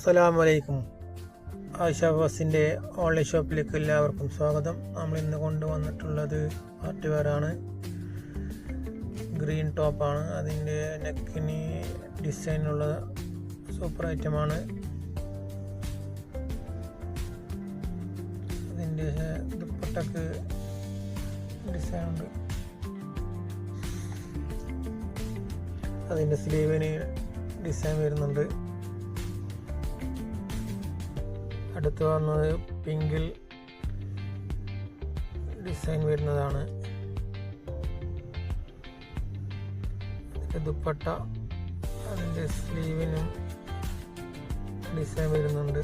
അസ്സലാമലൈക്കും. ആയിഷ ബോസിന്റെ ഓൺലൈൻ ഷോപ്പിലേക്ക് എല്ലാവർക്കും സ്വാഗതം. നമ്മൾ ഇന്ന് കൊണ്ടുവന്നിട്ടുള്ളത് പാർട്ടി വെയറാണ് ഗ്രീൻ ടോപ്പാണ്. അതിന്റെ നെക്കിന് ഡിസൈനുള്ള സൂപ്പർ ഐറ്റമാണ്. അതിന്റെ ദുപ്പട്ടക്ക് ഡിസൈൻ ഉണ്ട് അതിന്റെ സ്ലീവിന് ഡിസൈൻ വരുന്നുണ്ട്. അടുത്ത് വന്നത് പിങ്കിൽ ഡിസൈൻ വരുന്നതാണ്. ദുപ്പട്ട അതിന്റെ സ്ലീവിനും ഡിസൈൻ വരുന്നുണ്ട്.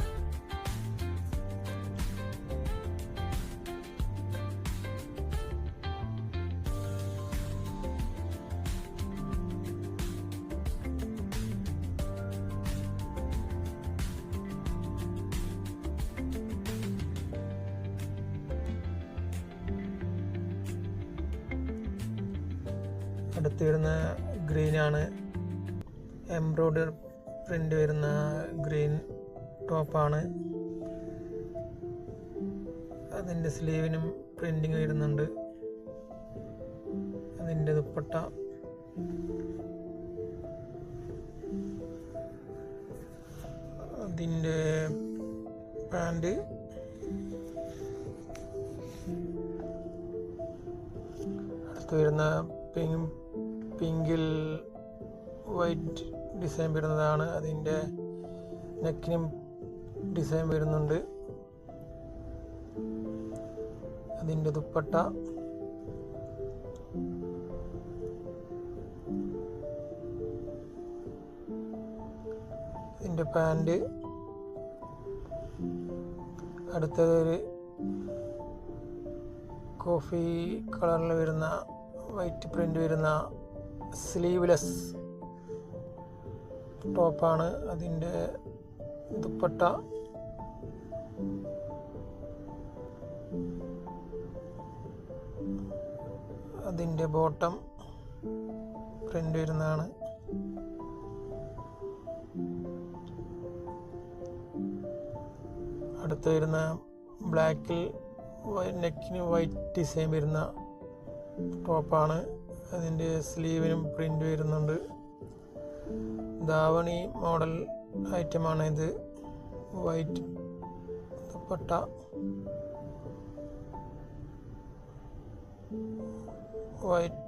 അടുത്ത് വരുന്ന ആണ് എംബ്രോയ്ഡറി പ്രിന്റ് വരുന്ന ഗ്രീൻ ടോപ്പാണ്. അതിന്റെ സ്ലീവിനും പ്രിന്റിങ് വരുന്നുണ്ട്. അതിന്റെ ദുപ്പട്ട. അതിന്റെ പാന്റ് അടുത്ത് വരുന്ന പിങ്ക് പിങ്കിൽ വൈറ്റ് ഡിസൈൻ വരുന്നതാണ്. അതിന്റെ നെക്കിനും ഡിസൈൻ വരുന്നുണ്ട്. അതിന്റെ ദുപ്പട്ട. ഇതിന്റെ പാന്റ്. അടുത്തതൊരു കോഫി കളറിൽ വരുന്ന വൈറ്റ് പ്രിന്റ് വരുന്ന സ്ലീവ്ലെസ് ടോപ്പാണ് അതിന്റെ ദുപ്പട്ട. അതിന്റെ ബോട്ടം പ്രിന്റ് വരുന്നതാണ്. അടുത്ത് വരുന്ന ബ്ലാക്കിൽ നെക്കിന് വൈറ്റ് ഡിസൈൻ വരുന്ന ടോപ്പാണ്. അതിന്റെ സ്ലീവിനും പ്രിന്റ് വരുന്നുണ്ട്. ധാവണി മോഡൽ ഐറ്റമാണ് ഇത്. വൈറ്റ് ദുപ്പട്ട. വൈറ്റ്